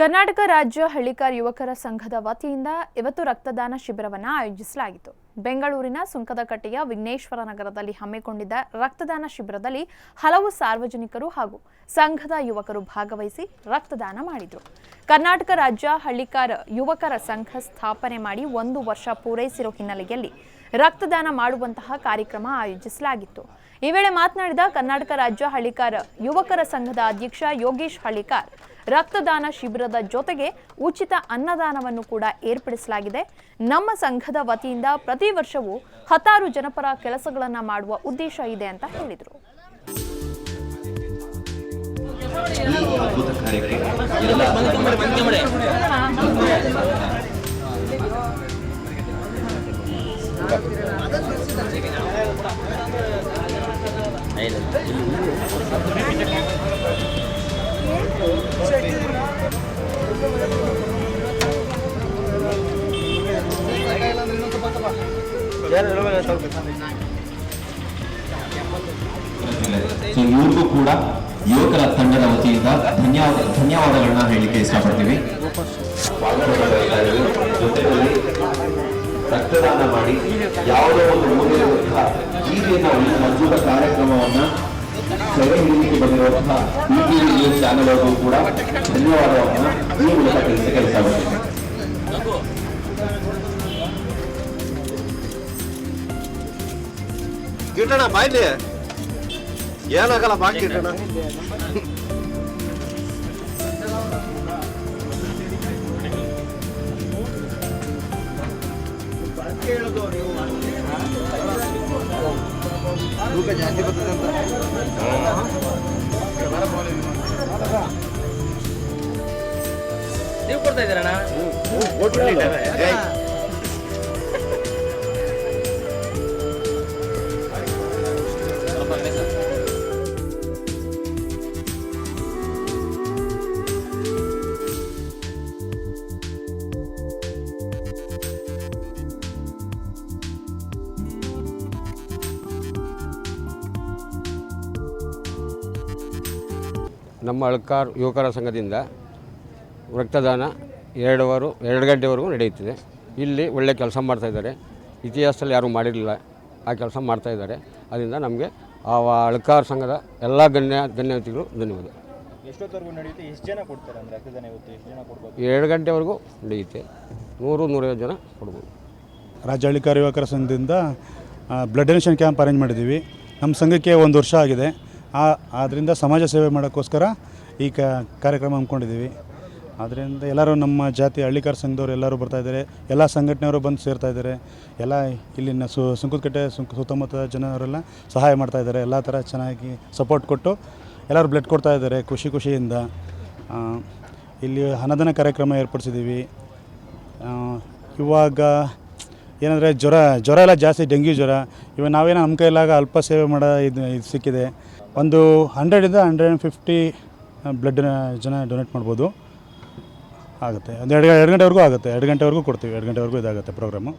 ಕರ್ನಾಟಕ ರಾಜ್ಯ ಹಳ್ಳಿಕಾರ್ ಯುವಕರ ಸಂಘದ ವತಿಯಿಂದ ಇವತ್ತು ರಕ್ತದಾನ ಶಿಬಿರವನ್ನು ಆಯೋಜಿಸಲಾಗಿತ್ತು. ಬೆಂಗಳೂರಿನ ಸುಂಕದಕಟ್ಟೆಯ ವಿಘ್ನೇಶ್ವರ ನಗರದಲ್ಲಿ ಹಮ್ಮಿಕೊಂಡಿದ್ದ ರಕ್ತದಾನ ಶಿಬಿರದಲ್ಲಿ ಹಲವು ಸಾರ್ವಜನಿಕರು ಹಾಗೂ ಸಂಘದ ಯುವಕರು ಭಾಗವಹಿಸಿ ರಕ್ತದಾನ ಮಾಡಿದರು. ಕರ್ನಾಟಕ ರಾಜ್ಯ ಹಳ್ಳಿಕಾರ ಯುವಕರ ಸಂಘ ಸ್ಥಾಪನೆ ಮಾಡಿ ಒಂದು ವರ್ಷ ಪೂರೈಸಿರೋ ಹಿನ್ನೆಲೆಯಲ್ಲಿ ರಕ್ತದಾನ ಮಾಡುವಂತಹ ಕಾರ್ಯಕ್ರಮ ಆಯೋಜಿಸಲಾಗಿತ್ತು. ಈ ವೇಳೆ ಮಾತನಾಡಿದ ಕರ್ನಾಟಕ ರಾಜ್ಯ ಹಳ್ಳಿಕಾರ ಯುವಕರ ಸಂಘದ ಅಧ್ಯಕ್ಷ ಯೋಗೇಶ್ ಹಳ್ಳಿಕಾರ್ ರಕ್ತದಾನ ಶಿಬಿರದ ಜೊತೆಗೆ ಉಚಿತ ಅನ್ನದಾನವನ್ನು ಕೂಡ ಏರ್ಪಡಿಸಲಾಗಿದೆ. ನಮ್ಮ ಸಂಘದ ವತಿಯಿಂದ ಪ್ರತಿ ವರ್ಷವೂ ಹತ್ತಾರು ಜನಪರ ಕೆಲಸಗಳನ್ನು ಮಾಡುವ ಉದ್ದೇಶ ಇದೆ ಅಂತ ಹೇಳಿದರು. ಇವ್ರಿಗೂ ಕೂಡ ಯುವಕರ ತಂಡದ ವತಿಯಿಂದ ಧನ್ಯವಾದ ಧನ್ಯವಾದಗಳನ್ನ ಹೇಳಿಕೆ ಇಷ್ಟಪಡ್ತೀವಿ. ರಕ್ತದಾನ ಮಾಡಿ ಯಾವುದೋ ಸೆರೆ ಹಿಡಿಲಿಕ್ಕೆ ಬಂದಿರುವಂತಹ ಈ ಟಿವಿ ನ್ಯೂಸ್ ಚಾನೆಲ್ ಅವ್ರಿಗೂ ಕೂಡ ಧನ್ಯವಾದವನ್ನ ಈ ಮೂಲಕ ತಿಳಿಸಕ್ಕೆ ಇಷ್ಟಪಡ್ತೀನಿ ಕಿಟಣ ಬಾಯ್ಲಿ ಏನಾಗಲ್ಲ ಬಾ ಕಿಟಣ ಜಾಸ್ತಿ ಬರ್ತದೆ ಅಂತ. ನೀವು ಕೊಡ್ತಾ ಇದ್ದೀರಣ್ಣ? ನಮ್ಮ ಅಳ್ಕಾರ್ ಯುವಕರ ಸಂಘದಿಂದ ರಕ್ತದಾನ ಎರಡುವರು ಎರಡು ಗಂಟೆವರೆಗೂ ನಡೆಯುತ್ತಿದೆ. ಇಲ್ಲಿ ಒಳ್ಳೆ ಕೆಲಸ ಮಾಡ್ತಾಯಿದ್ದಾರೆ ಇತಿಹಾಸದಲ್ಲಿ ಯಾರೂ ಮಾಡಿರಲಿಲ್ಲ. ಆ ಕೆಲಸ ಮಾಡ್ತಾಯಿದ್ದಾರೆ ಅದರಿಂದ ನಮಗೆ ಆ ಅಳ್ಕಾರ್ ಸಂಘದ ಎಲ್ಲ ಗಣ್ಯ ಗಣ್ಯತಿಗಳು ಧನ್ಯವಾದ. ಎಷ್ಟೊತ್ತವರೆಗೂ ನಡೆಯುತ್ತೆ? ಎಷ್ಟು ಜನ ಕೊಡ್ತಾರೆ ಅಂದರೆ ರಕ್ತದಾನ ಇವತ್ತು? ಎಷ್ಟು ಜನ ಕೊಡ್ಬೋದು? ಎರಡು ಗಂಟೆವರೆಗೂ ನಡೆಯುತ್ತೆ. ನೂರು ನೂರೈವತ್ತು ಜನ ಕೊಡ್ಬೋದು. ರಾಜ್ಯ ಅಳಿಕಾರ ಯುವಕರ ಸಂಘದಿಂದ ಬ್ಲಡ್ ಡೊನೇಷನ್ ಕ್ಯಾಂಪ್ ಅರೇಂಜ್ ಮಾಡಿದ್ದೀವಿ. ನಮ್ಮ ಸಂಘಕ್ಕೆ ಒಂದು ವರ್ಷ ಆಗಿದೆ. ಆ ಆದ್ದರಿಂದ ಸಮಾಜ ಸೇವೆ ಮಾಡೋಕ್ಕೋಸ್ಕರ ಈ ಕಾರ್ಯಕ್ರಮ ಹಮ್ಮಿಕೊಂಡಿದ್ದೀವಿ. ಆದ್ದರಿಂದ ಎಲ್ಲರೂ ನಮ್ಮ ಜಾತಿ ಹಳ್ಳಿಕಾರ ಸಂಘದವರು ಎಲ್ಲರೂ ಬರ್ತಾಯಿದ್ದಾರೆ ಎಲ್ಲ ಸಂಘಟನೆಯವರು ಬಂದು ಸೇರ್ತಾ ಇದ್ದಾರೆ. ಎಲ್ಲ ಇಲ್ಲಿನ ಸು ಸುಂಕದಕಟ್ಟೆ ಸುಂಕ ಸುತ್ತಮುತ್ತ ಜನರೆಲ್ಲ ಸಹಾಯ ಮಾಡ್ತಾ ಇದ್ದಾರೆ. ಎಲ್ಲ ಥರ ಚೆನ್ನಾಗಿ ಸಪೋರ್ಟ್ ಕೊಟ್ಟು ಎಲ್ಲರೂ ಬ್ಲಡ್ ಕೊಡ್ತಾ ಇದ್ದಾರೆ ಖುಷಿ ಖುಷಿಯಿಂದ. ಇಲ್ಲಿ ಅನ್ನದಾನ ಕಾರ್ಯಕ್ರಮ ಏರ್ಪಡಿಸಿದ್ದೀವಿ. ಇವಾಗ ಏನಂದರೆ ಜ್ವರ ಜ್ವರ ಎಲ್ಲ ಜಾಸ್ತಿ, ಡೆಂಗ್ಯೂ ಜ್ವರ. ಇವಾಗ ನಾವೇನೋ ನಮ್ಮ ಕೈಲಾಗ ಅಲ್ಪ ಸೇವೆ ಮಾಡೋ, ಇದು ಇದು ಸಿಕ್ಕಿದೆ. ಒಂದು ಹಂಡ್ರೆಡಿಂದ ಹಂಡ್ರೆಡ್ ಆ್ಯಂಡ್ ಫಿಫ್ಟಿ ಬ್ಲಡ್ ಜನ ಡೊನೇಟ್ ಮಾಡ್ಬೋದು. ಆಗುತ್ತೆ. ಒಂದು ಎರಡು ಎರಡು ಗಂಟೆವರೆಗೂ ಆಗುತ್ತೆ. ಎರಡು ಗಂಟೆವರೆಗೂ ಕೊಡ್ತೀವಿ. ಎರಡು ಗಂಟೆವರೆಗೂ ಇದಾಗುತ್ತೆ ಪ್ರೋಗ್ರಾಮು